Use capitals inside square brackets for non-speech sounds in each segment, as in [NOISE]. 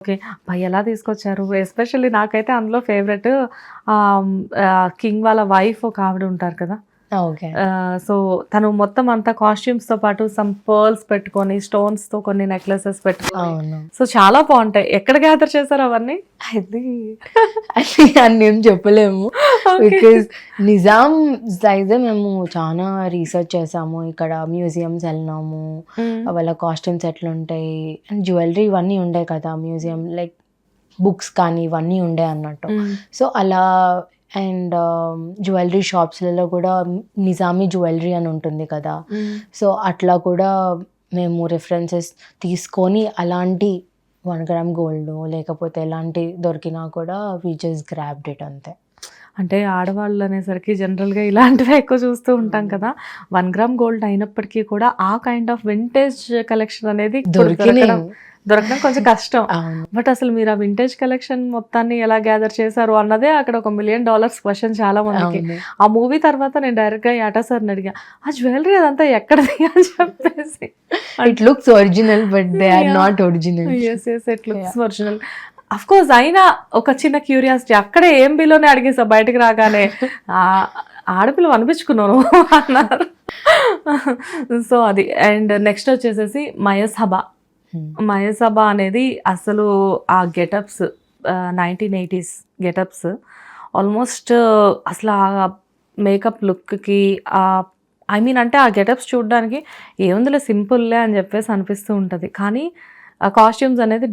Okay. భయ్ ఎలా తీసుకొచ్చారు? ఎస్పెషల్లీ నాకైతే అందులో ఫేవరెట్ కింగ్ వాళ్ళ వైఫ్ ఒక ఆవిడ ఉంటారు కదా? ఓకే. సో తను మొత్తం అంతా కాస్ట్యూమ్స్తో పాటు సమ్ పర్ల్స్ పెట్టుకొని స్టోన్స్తో కొన్ని నెక్లెసెస్ పెట్టుకొని. సో చాలా బాగుంటాయి. ఎక్కడ గ్యాదర్ చేశారు అవన్నీ? అది అది అని ఏం చెప్పలేము. [LAUGHS] బికాజ్ నిజాం అయితే మేము చాలా రీసెర్చ్ చేసాము. ఇక్కడ మ్యూజియంస్ వెళ్ళినాము. వాళ్ళ కాస్ట్యూమ్స్ ఎట్లుంటాయి? అండ్ జ్యువెలరీ ఇవన్నీ ఉండే కదా మ్యూజియం లైక్ బుక్స్ కానీ ఇవన్నీ ఉండే అన్నట్టు. సో అలా అండ్ జ్యువెలరీ షాప్స్లలో కూడా నిజామీ జ్యువెలరీ అని ఉంటుంది కదా. సో అట్లా కూడా మేము రెఫరెన్సెస్ తీసుకొని అలాంటి వన్ గ్రామ్ గోల్డ్ లేకపోతే ఎలాంటి దొరికినా కూడా వీ జస్ట్ గ్రాబ్డ్ ఇట్ అంతే. అంటే ఆడవాళ్ళు అనేసరికి జనరల్గా ఇలాంటివే ఎక్కువ చూస్తూ ఉంటాం కదా. వన్ గ్రామ్ గోల్డ్ అయినప్పటికీ కూడా ఆ కైండ్ ఆఫ్ వింటేజ్ కలెక్షన్ అనేది దొరకడం దొరకడం కొంచెం కష్టం. బట్ అసలు మీరు ఆ వింటేజ్ కలెక్షన్ మొత్తాన్ని ఎలా గ్యాదర్ చేశారు అన్నదే అక్కడ ఒక మిలియన్ డాలర్స్ క్వశ్చన్ చాలా మందికి. ఆ మూవీ తర్వాత నేను డైరెక్ట్గా యాటా సార్ని అడిగా ఆ జ్యువెలరీ అదంతా ఎక్కడది? [LAUGHS] అని చెప్పేసి. It looks original but they are. Not original yes yes it looks original of course అయినా ఒక చిన్న క్యూరియాసిటీ అక్కడే ఏం బిలోనే అడిగేసా బయటకు రాగానే ఆడపిల్ల అనిపించుకున్నాను అన్నారు. సో అది. అండ్ నెక్స్ట్ వచ్చేసేసి మయసభ. మయసభ అనేది అసలు ఆ getups nineteen eighties getups almost అసలు ఆ మేకప్ లుక్కి ఆ ఐ మీన్ అంటే ఆ గెటప్స్ చూడడానికి ఏముందిలే సింపుల్లే అని చెప్పేసి అనిపిస్తూ ఉంటుంది. కానీ ఆ కాస్ట్యూమ్స్ అనేది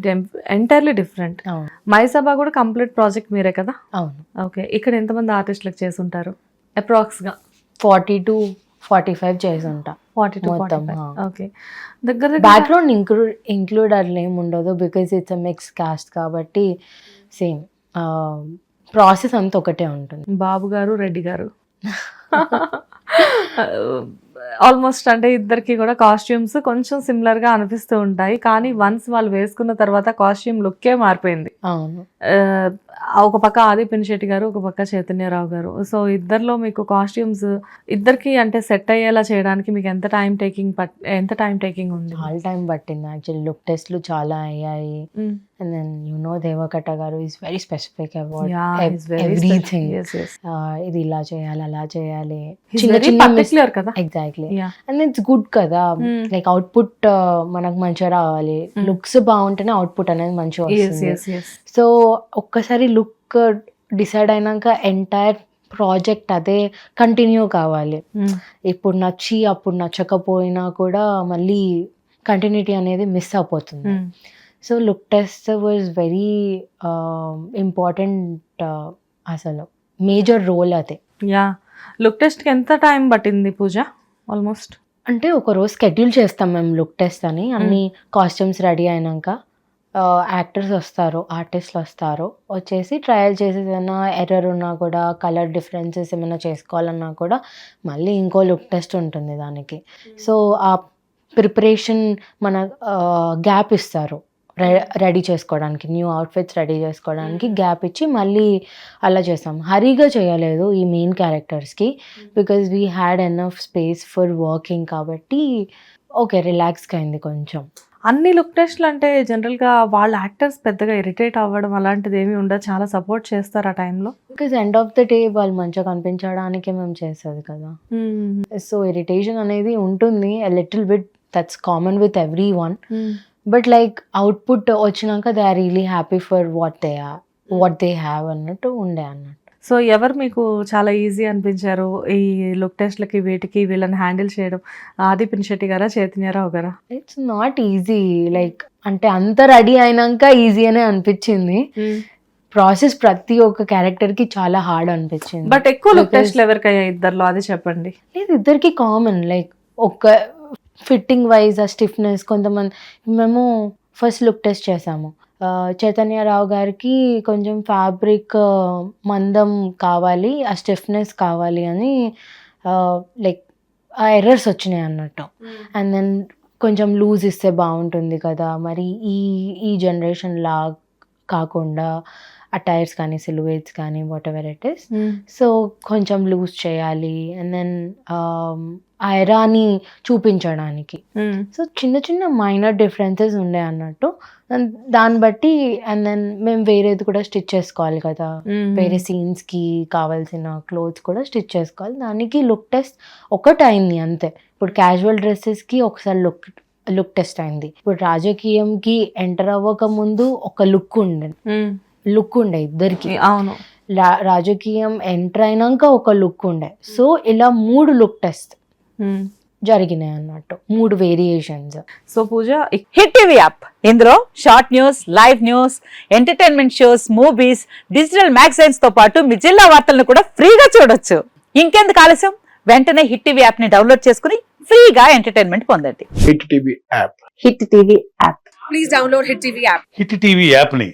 ఎంటైర్లీ డిఫరెంట్ అవును. మైసభ కూడా కంప్లీట్ ప్రాజెక్ట్ మీరే కదా? అవును. ఓకే ఇక్కడ ఎంతమంది ఆర్టిస్టులకు చేసి ఉంటారు అప్రాక్స్గా ఫార్టీ టు ఫార్టీ ఫైవ్ చేసి ఉంటా ఫార్టీ టు ఓకే దగ్గర బ్యాక్గ్రౌండ్ ఇంక్లూడ్ ఇంక్లూడ్ అట్లా ఏమి ఉండదు బికాజ్ ఇట్స్ మిక్స్ కాస్ట్ కాబట్టి సేమ్ ప్రాసెస్ అంతా ఒకటే ఉంటుంది. బాబు గారు రెడ్డి గారు. [LAUGHS] [LAUGHS] [LAUGHS] ఆల్మోస్ట్ అంటే ఇద్దరికి కూడా కాస్ట్యూమ్స్ కొంచెం సిమిలర్గా అనిపిస్తూ ఉంటాయి. కానీ వన్స్ వాళ్ళు వేసుకున్న తర్వాత కాస్ట్యూమ్ లుక్కే మారిపోయింది. ఒక పక్క ఆది పినిశెట్టి గారు ఒక పక్క చైతన్యరావు గారు. సో ఇద్దరిలో మీకు కాస్ట్యూమ్స్ ఇద్దరికి అంటే సెట్ అయ్యేలా చేయడానికి మీకు ఎంత టైం టేకింగ్ ఎంత టైం టేకింగ్ ఉంది? ఆల్ టైం పట్టింది. యాక్చువల్లీ లుక్ టెస్ట్లు చాలా అయ్యాయి. And then you know Devakatta గారు is very specific about everything ఇది ఇలా చేయాలి అలా చేయాలి. చిన్న చిన్న కదా. ఎగ్జాక్ట్లీ అండ్ ఇట్స్ గుడ్ కదా. Hmm. లైక్ అవుట్పుట్ మనకు మంచిగా రావాలి. లుక్స్ బాగుంటేనే అవుట్పుట్ అనేది మంచిగా వస్తుంది. సో ఒక్కసారి లుక్ డిసైడ్ అయినాక ఎంటైర్ ప్రాజెక్ట్ అదే కంటిన్యూ కావాలి. ఇప్పుడు నచ్చి అప్పుడు నచ్చకపోయినా కూడా మళ్ళీ కంటిన్యూటీ అనేది మిస్ అయిపోతుంది. So look test was very important అసలు. మేజర్ రోల్ అదే. యా లుక్ టెస్ట్కి ఎంత టైం పట్టింది పూజ? ఆల్మోస్ట్ అంటే ఒక రోజు స్కెడ్యూల్ చేస్తాం మేము లుక్ టెస్ట్ అని. అన్ని కాస్ట్యూమ్స్ రెడీ అయినాక యాక్టర్స్ వస్తారు ఆర్టిస్ట్లు వస్తారు. వచ్చేసి ట్రయల్ చేసి ఏదైనా ఎర్రర్ ఉన్నా కూడా కలర్ డిఫరెన్సెస్ ఏమైనా చేసుకోవాలన్నా కూడా మళ్ళీ ఇంకో లుక్ టెస్ట్ ఉంటుంది దానికి. సో ఆ ప్రిపరేషన్ మన గ్యాప్ ఇస్తారు. రెడీ చేసుకోవడానికి న్యూ అవుట్ఫిట్స్ రెడీ చేసుకోవడానికి గ్యాప్ ఇచ్చి మళ్ళీ అలా చేస్తాం. హరీగా చేయలేదు ఈ main క్యారెక్టర్స్కి because we had enough space for working కాబట్టి ఓకే రిలాక్స్గా అయింది కొంచెం. అన్ని లుక్ టెస్ట్లు అంటే జనరల్గా వాళ్ళ యాక్టర్స్ పెద్దగా ఇరిటేట్ అవ్వడం అలాంటిది ఏమీ ఉండదు. చాలా సపోర్ట్ చేస్తారు ఆ టైంలో. Because end of the day వాళ్ళు మంచిగా కనిపించడానికే మేము చేసేది కదా. సో ఇరిటేషన్ అనేది ఉంటుంది. Little bit that's common with everyone but like output వచ్చినాక they are really happy for what they are what they have అన్నట్టు ఉండే అన్నట్టు. సో ఎవరు మీకు చాలా ఈజీ అనిపించారు? ఈ లుక్ టెస్ట్లకి వీటికి వీళ్ళని హ్యాండిల్ చేయడం? ఆది పినిశెట్టి గారా చైతన్యరావు గారా? ఇట్స్ నాట్ ఈజీ లైక్ అంటే అంత రెడీ అయినాక ఈజీ అనే అనిపించింది. ప్రాసెస్ ప్రతి ఒక్క క్యారెక్టర్కి చాలా హార్డ్ అనిపించింది. బట్ ఎక్కువ లుక్ టెస్ట్లు ఎవరికయ్యా? ఇద్దర్లో అది చెప్పండి. లేదు ఇద్దరికి కామన్ లైక్ ఒక ఫిట్టింగ్ వైజ్ ఆ స్టిఫ్నెస్ కొంతమంది మేము ఫస్ట్ లుక్ టెస్ట్ చేసాము. చైతన్యరావు గారికి కొంచెం ఫ్యాబ్రిక్ మందం కావాలి ఆ స్టిఫ్నెస్ కావాలి అని లైక్ ఆ ఎర్రర్స్ వచ్చినాయి అన్నట్టు. అండ్ దెన్ కొంచెం లూజ్ ఇస్తే బాగుంటుంది కదా మరి ఈ ఈ జనరేషన్ లా కాకుండా అటైర్స్ కానీ సిలువేట్స్ కానీ whatever it is Hmm. So కొంచెం లూజ్ చేయాలి అండ్ దెన్ ఆ ఎరాని చూపించడానికి Hmm. సో చిన్న చిన్న మైనర్ డిఫరెన్సెస్ ఉండే అన్నట్టు దాన్ని బట్టి అండ్ దెన్ మేము వేరేది కూడా స్టిచ్ చేసుకోవాలి కదా Hmm. వేరే సీన్స్కి కావాల్సిన క్లోత్స్ కూడా స్టిచ్ చేసుకోవాలి దానికి లుక్ టెస్ట్ ఒకటి అయింది అంతే ఇప్పుడు క్యాజువల్ డ్రెస్సెస్కి ఒకసారి లుక్ లుక్ టెస్ట్ అయింది ఇప్పుడు రాజకీయంకి ఎంటర్ అవ్వక ముందు ఒక లుక్ ఉండే Hmm. లుక్ ఉండే ఇద్దరికి. అవును. రా- రాజకీయం ఎంటర్ అయినాక ఒక లుక్ ఉండే. సో ఇలా మూడు లుక్ టెస్ట్. జరిగినాయి అన్నట్టు. మూడు variations. So Pooja hit TV app. ఇందులో short news live news entertainment shows movies digital మ్యాగజైన్స్తో పాటు మీ జిల్లా వార్తలను కూడా ఫ్రీగా చూడొచ్చు. ఇంకెందుకు ఆలస్యం? వెంటనే హిట్ టీవీ యాప్ని డౌన్లోడ్ చేసుకుని ఫ్రీగా ఎంటర్టైన్మెంట్ పొందండి. Hit TV app. Hit TV app. Hit TV యాప్ని